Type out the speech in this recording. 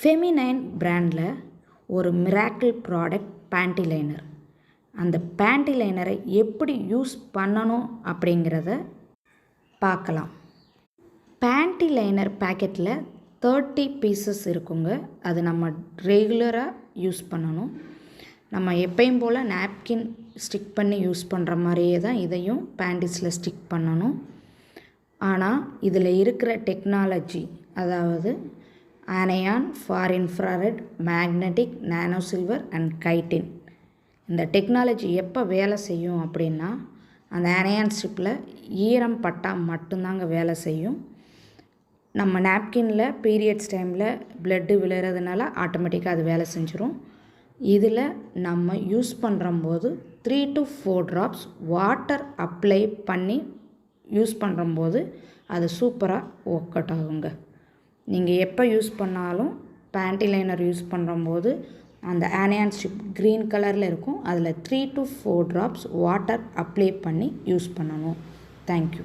Feminine பிராண்டில் ஒரு miracle product panty liner அந்த பேண்டி லைனரை எப்படி யூஸ் பண்ணணும் அப்படிங்கிறத பார்க்கலாம். பேண்டி லைனர் பேக்கெட்டில் தேர்ட்டி பீசஸ் இருக்குங்க. அது நம்ம ரெகுலராக யூஸ் பண்ணணும். நம்ம எப்பயும் போல் நாப்கின் ஸ்டிக் பண்ணி யூஸ் பண்ணுற மாதிரியே தான் இதையும் பேண்டிஸில் ஸ்டிக் பண்ணணும். ஆனால் இதில் இருக்கிற டெக்னாலஜி அதாவது anion far infrared magnetic nano silver and chitin இந்த டெக்னாலஜி எப்போ வேலை செய்யும் அப்படின்னா அந்த ஆனையான் ஸ்ட்ரிப்பில் ஈரம் பட்டால் மட்டும்தாங்க வேலை செய்யும். நம்ம நாப்கினில் பீரியட்ஸ் டைமில் பிளட்டு விழுறதுனால ஆட்டோமேட்டிக்காக அது வேலை செஞ்சிடும் இதில் நம்ம use பண்ணுறம்போது three to four drops water apply பண்ணி யூஸ் பண்ணுறம்போது அது சூப்பராக ஒர்க் அவுட் ஆகுங்க. நீங்கள் எப்போ யூஸ் பண்ணாலும் பேண்டிலைனர் யூஸ் பண்ணுறம்போது அந்த ஆனியான் ஸ்ட்ரிப் க்ரீன் கலரில் இருக்கும். அதில் three to four drops water apply பண்ணி யூஸ் பண்ணணும். Thank you